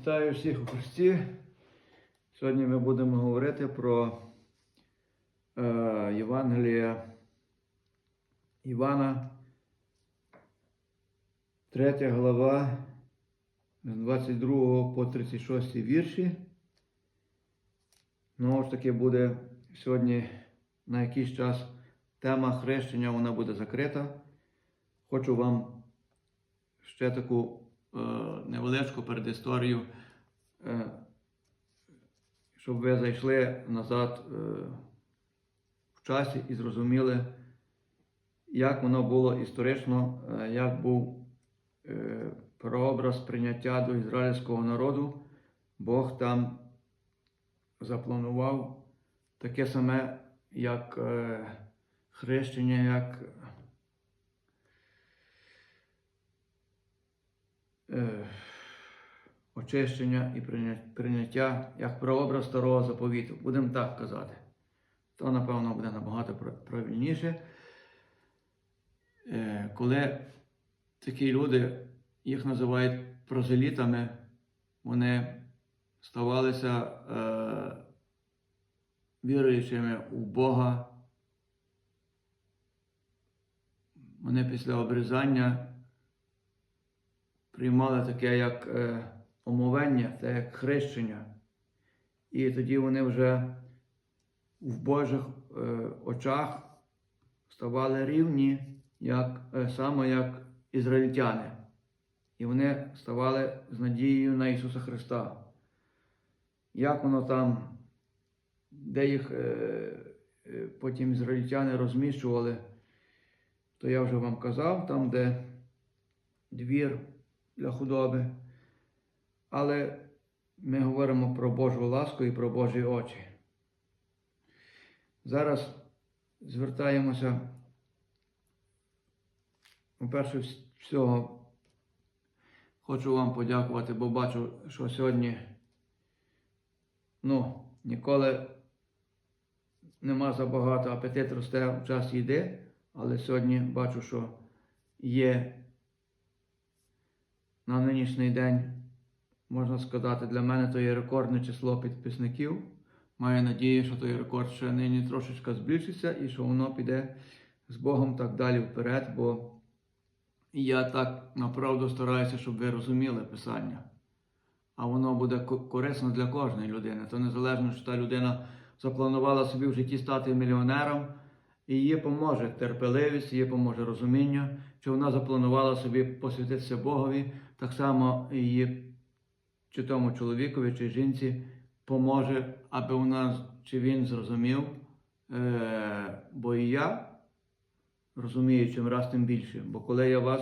Вітаю всіх у Христі. Сьогодні ми будемо говорити про е, Євангелія Івана, 3 глава з 22 по 36 вірші. Знову ж таки буде сьогодні на якийсь час тема хрещення вона буде закрита. Хочу вам ще таку невеличку передісторію, е, щоб ви зайшли назад е, в часі і зрозуміли, як воно було історично, е, як був е, прообраз прийняття до ізраїльського народу. Бог там запланував таке саме, як е, хрещення, як е, очищення і прийняття як прообраз старого заповіту. Будемо так казати. То, напевно, буде набагато правильніше. Е, коли такі люди, їх називають прозелітами, вони ставалися е, віруючими у Бога. Вони після обрізання приймали таке як е, омовення, те як хрещення. І тоді вони вже в Божих е, очах ставали рівні, як, е, саме як ізраїльтяни. І вони ставали з надією на Ісуса Христа. Як воно там, де їх потім ізраїльтяни розміщували, то я вже вам казав, там, де двір для худоби. Але ми говоримо про Божу ласку і про Божі очі. Зараз звертаємося, по-перше, всього, хочу вам подякувати, бо бачу, що сьогодні ну, ніколи нема забагато, апетит росте в час їди, але сьогодні бачу, що є на нинішній день, можна сказати, для мене то є рекордне число підписників. Маю надію, що той рекорд ще нині трошечки збільшиться і що воно піде з Богом так далі вперед, бо я так направду стараюся, щоб ви розуміли Писання. А воно буде корисно для кожної людини. То незалежно, що та людина запланувала собі в житті стати мільйонером, і їй поможе терпеливість, їй поможе розуміння, чи вона запланувала собі посвятитися Богові, так само її чи тому чоловікові, чи жінці поможе, аби вона чи він зрозумів. Е, бо і я розумію, чим раз тим більше. Бо коли я вас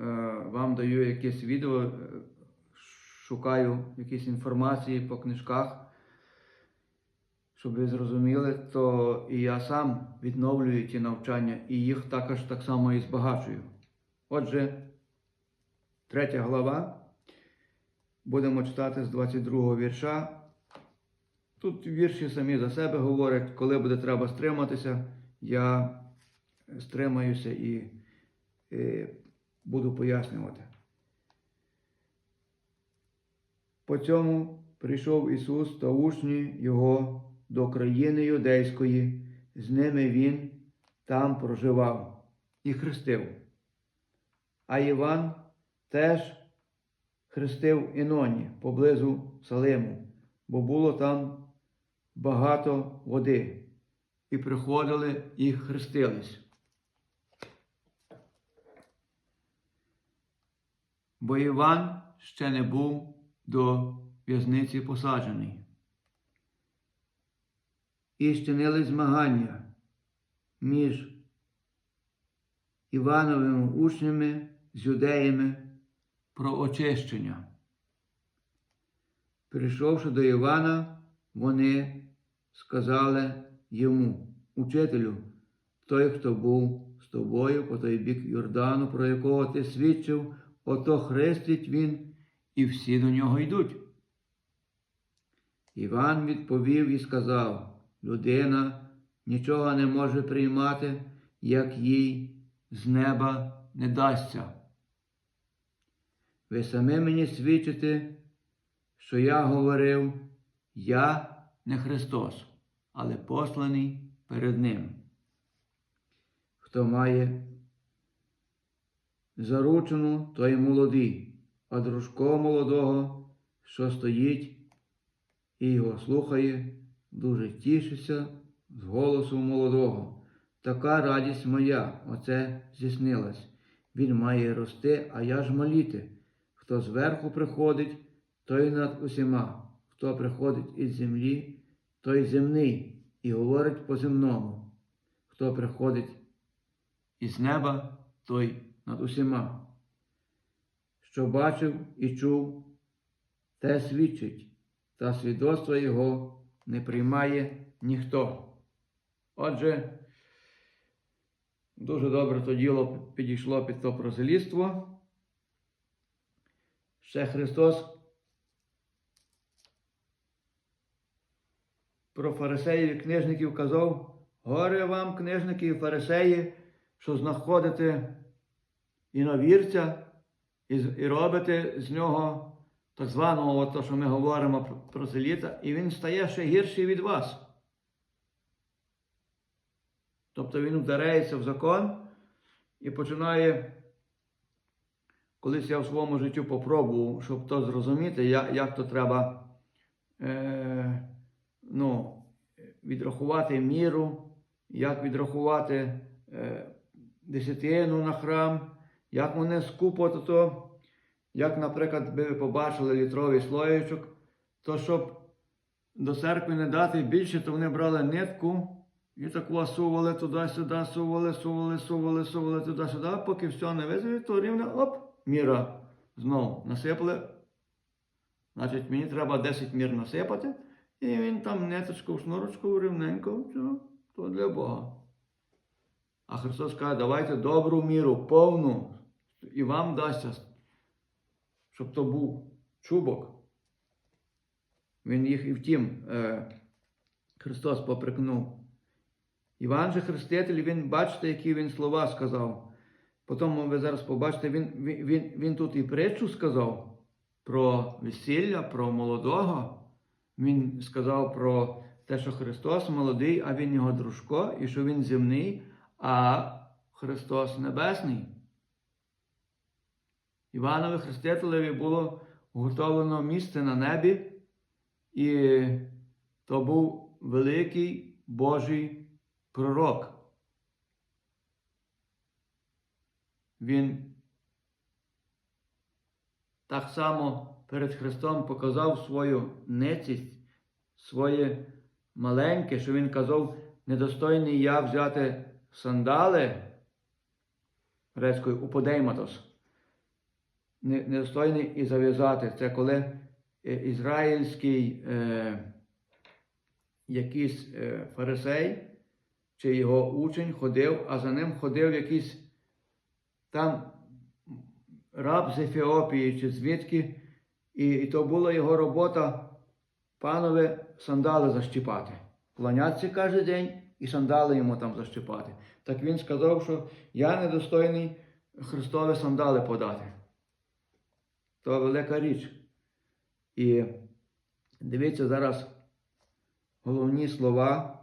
е, вам даю якесь відео, е, шукаю якісь інформації по книжках, щоб ви зрозуміли, то і я сам відновлюю ті навчання і їх також так само і збагачую. Отже, третя глава. Будемо читати з 22 вірша. Тут вірші самі за себе говорять, коли буде треба стриматися, я стримаюся і, і буду пояснювати. По цьому прийшов Ісус та учні Його до країни юдейської, з ними Він там проживав і хрестив. А Іван теж хрестив Іноні поблизу Салиму, бо було там багато води, і приходили і хрестились. Бо Іван ще не був до в'язниці посаджений. І щинили змагання між Івановими учнями з юдеями про очищення. Прийшовши до Івана, вони сказали йому, учителю, той, хто був з тобою по той бік Йордану, про якого ти свідчив, ото хрестить він, і всі до нього йдуть. Іван відповів і сказав: людина нічого не може приймати, як їй з неба не дасться. Ви самі мені свідчите, що я говорив, я не Христос, але посланий перед Ним. Хто має заручену, той молодий, а дружко молодого, що стоїть і його слухає, дуже тішиться з голосу молодого. Така радість моя, оце здійснилась. Він має рости, а я ж маліти. Хто зверху приходить, той над усіма. Хто приходить із землі, той земний і говорить по земному. Хто приходить із неба, той над усіма. Що бачив і чув, те свідчить, та свідоцтво його не приймає ніхто. Отже, дуже добре то діло підійшло під то прозеліство. Ще Христос про фарисеїв і книжників казав, горе вам, книжники і фарисеї, що знаходите іновірця і, робите з нього так званого, от то, що ми говоримо про прозеліта, і він стає ще гірший від вас. Тобто він вдарається в закон і починає, колись я в своєму житті попробував, щоб то зрозуміти, як, як то треба е, ну, відрахувати міру, як відрахувати е, десятину на храм, як вони скупати то, як, наприклад, ви побачили літровий слоєчок, то щоб до церкви не дати більше, то вони брали нитку і так сували туди-сюди, сували, сували, сували, сували туди-сюди, поки все не визові, то рівно оп, міра знову насипали. Значить, мені треба 10 мір насипати, і він там ниточку, шнурочку рівненько, то для Бога. А Христос каже, давайте добру міру, повну, і вам дасться, щоб то був чубок. Він їх і втім, е, Христос поприкнув. Іван же Хреститель, він, бачите, які він слова сказав. Потім ви зараз побачите, він, він, він, тут і притчу сказав про весілля, про молодого. Він сказав про те, що Христос молодий, а він його дружко, і що він земний, а Христос небесний. Іванові Хрестителеві було готовлено місце на небі, і то був великий Божий пророк. Він так само перед Христом показав свою ницість, своє маленьке, що він казав, недостойний я взяти сандали грецькою уподейматос. Недостойний і зав'язати. Це коли е, ізраїльський е, якийсь е, фарисей чи його учень ходив, а за ним ходив якийсь там раб з Ефіопії чи звідки, і, і то була його робота панове сандали защіпати. Кланятися кожен день і сандали йому там защіпати. Так він сказав, що я недостойний Христові сандали подати. То велика річ. І дивіться зараз головні слова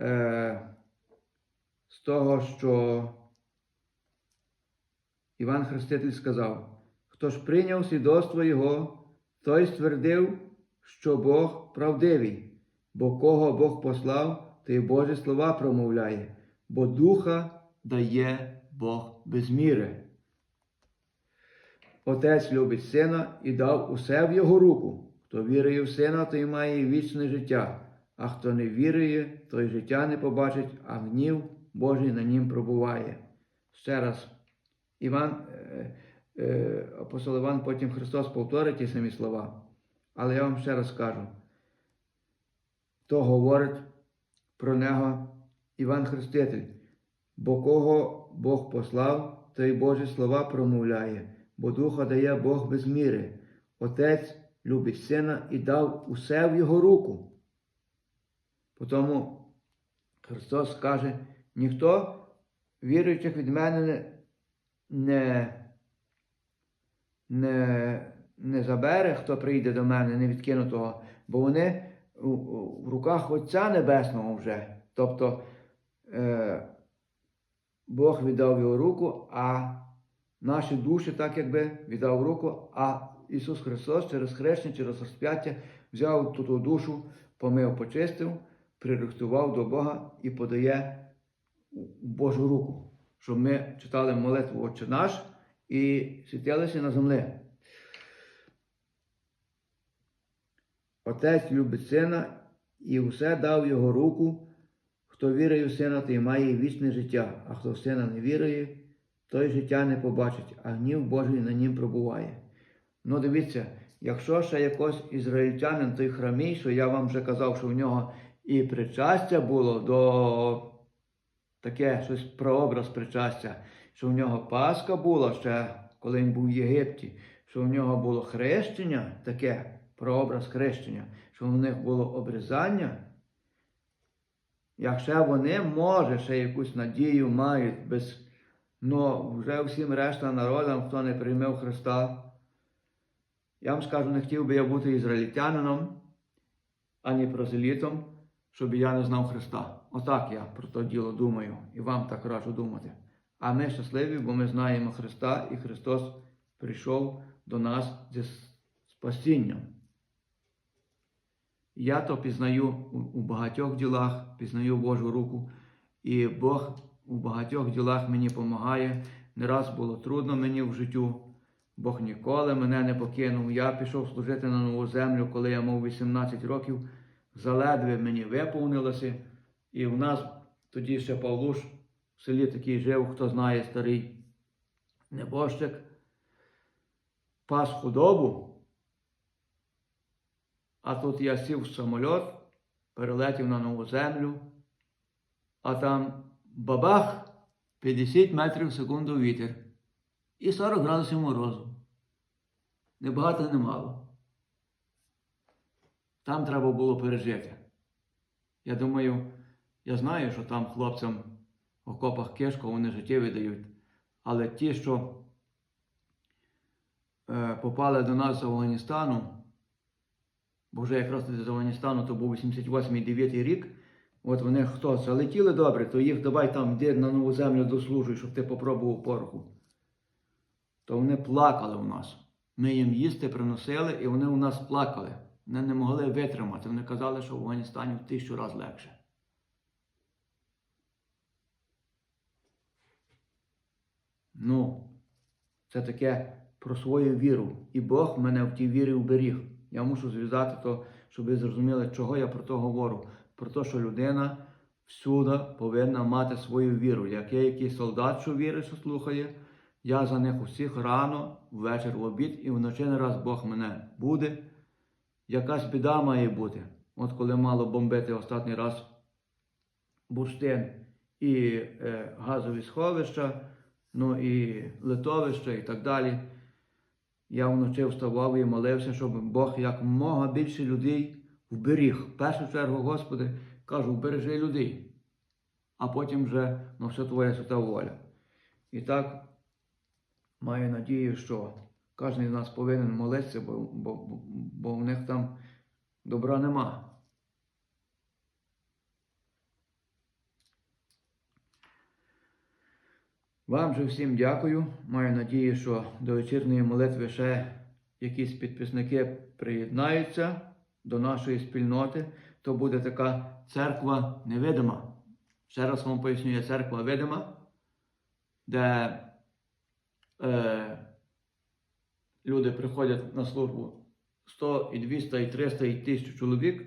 е, з того, що Іван Хреститель сказав, хто ж прийняв свідоцтво Його, той ствердив, що Бог правдивий, бо кого Бог послав, той Божі слова промовляє, бо духа дає Бог без міри. Отець любить сина і дав усе в його руку. Хто вірує в сина, той має вічне життя, а хто не вірує, той життя не побачить, а гнів Божий на нім пробуває. Ще раз, Іван, е, е, апостол Іван, потім Христос повторить ті самі слова. Але я вам ще раз кажу, то говорить про нього Іван Хреститель, бо кого Бог послав, той Божі слова промовляє, бо духа дає Бог без міри. Отець любить сина і дав усе в його руку. Тому Христос каже, ніхто віруючих від мене не, не не, забере, хто прийде до мене, не відкину того, бо вони в руках Отця Небесного вже. Тобто е, Бог віддав його руку, а наші душі, так якби віддав руку, а Ісус Христос через хрещення, через розп'яття взяв ту, душу, помив, почистив, пририхтував до Бога і подає Божу руку, щоб ми читали молитву Отче наш і світилися на землі. Отець любить сина і все дав його руку. Хто вірує в сина, той має вічне життя, а хто в сина не вірує, той життя не побачить, а гнів Божий на нім пробуває. Ну, дивіться, якщо ще якось ізраїльтянин той храмій, що я вам вже казав, що в нього і причастя було до таке щось прообраз причастя, що в нього Пасха була ще, коли він був в Єгипті, що в нього було хрещення, таке прообраз хрещення, що в них було обрізання. Якщо вони, може, ще якусь надію мають без, ну вже всім решта народам, хто не приймав Христа. Я вам скажу, не хотів би я бути ізраїльтянином, ані прозелітом, щоб я не знав Христа. Отак я про то діло думаю, і вам так раджу думати. А ми щасливі, бо ми знаємо Христа, і Христос прийшов до нас зі спасінням. Я то пізнаю у, багатьох ділах, пізнаю Божу руку, і Бог у багатьох ділах мені допомагає. Не раз було трудно мені в життю. Бог ніколи мене не покинув. Я пішов служити на нову землю, коли я мав 18 років. Заледве мені виповнилося. І в нас тоді ще Павлуш в селі такий жив, хто знає старий небожчик. Пас худобу. А тут я сів в самоліт, перелетів на нову землю, а там бабах 50 метрів в секунду вітер і 40 градусів морозу. Не багато, не мало. Там треба було пережити. Я думаю, я знаю, що там хлопцям в окопах кишку вони життя видають. Але ті, що е, попали до нас з Афганістану, бо вже якраз з Афганістану то був 88-9 рік. От вони хто залетіли добре, то їх давай там де на нову землю дослужуй, щоб ти попробував пороху. То вони плакали у нас. Ми їм їсти приносили, і вони у нас плакали. Вони не могли витримати. Вони казали, що в Афганістані в тисячу разів легше. Ну, це таке про свою віру. І Бог мене в тій вірі вберіг. Я мушу зв'язати то, щоб ви зрозуміли, чого я про то говорю. Про те, що людина всюди повинна мати свою віру. Як є якийсь солдат, що вірить, що слухає, я за них усіх рано, ввечір в обід, і вночі не раз Бог мене буде. Якась біда має бути. От коли мало бомбити останній раз бурштин і е, газові сховища, ну і литовища і так далі. Я вночі вставав і молився, щоб Бог як мога більше людей вберіг. В першу чергу, Господи, кажу, вбережи людей, а потім вже ну, все Твоя свята воля. І так маю надію, що кожен з нас повинен молитися, бо, бо, бо, в них там добра нема. Вам же всім дякую. Маю надію, що до вечірньої молитви ще якісь підписники приєднаються до нашої спільноти. То буде така церква невидима. Ще раз вам поясню, є церква видима, де е, люди приходять на службу 100 і 200, і 300, і 1000 чоловік.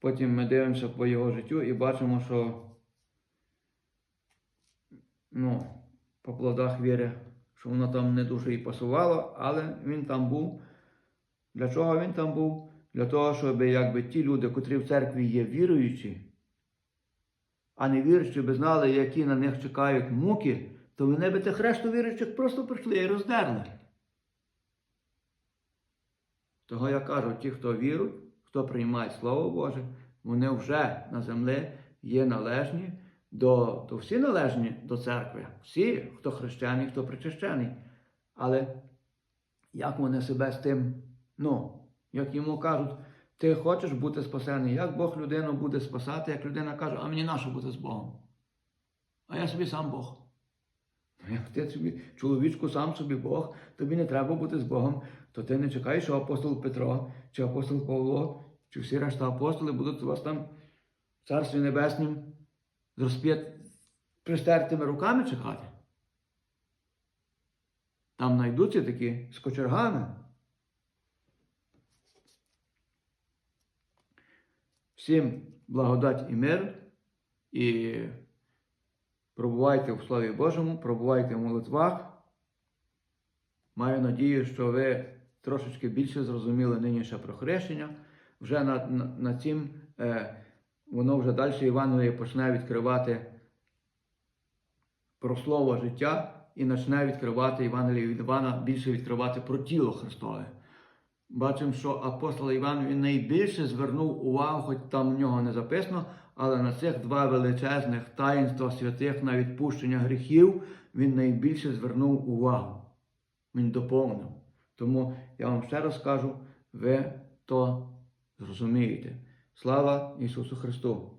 Потім ми дивимося по його життю і бачимо, що ну, по плодах віри, що воно там не дуже і пасувало, але він там був. Для чого він там був? Для того, щоб якби ті люди, котрі в церкві є віруючі, а не віруючі би знали, які на них чекають муки, то вони би тих решту віруючих просто прийшли і роздерли. Того я кажу, ті, хто вірують, хто приймає Слово Боже, вони вже на землі є належні до, то всі належні до церкви. Всі, хто хрещений, хто причащений. Але як вони себе з тим, ну, як йому кажуть, ти хочеш бути спасений, як Бог людину буде спасати, як людина каже, а мені нащо бути з Богом? А я собі сам Бог. Ну, Як ти собі, чоловічку, сам собі Бог, тобі не треба бути з Богом, то ти не чекаєш, що апостол Петро, чи апостол Павло, чи всі решта апостоли будуть у вас там в Царстві Небеснім з розп'ят... пристертими руками чекати. Там знайдуться такі з кочергами. Всім благодать і мир, і пробувайте в Слові Божому, пробувайте в молитвах. Маю надію, що ви трошечки більше зрозуміли нинішнє про хрещення. Вже на, на, на цим е, воно вже далі Євангеліє почне відкривати про слово життя і почне відкривати Євангеліє від Івана, більше відкривати про тіло Христове. Бачимо, що апостол Іван він найбільше звернув увагу, хоч там в нього не записано, але на цих два величезних таїнства святих на відпущення гріхів він найбільше звернув увагу. Він доповнив. Тому я вам ще раз кажу, ви то зрозумієте. Слава Ісусу Христу!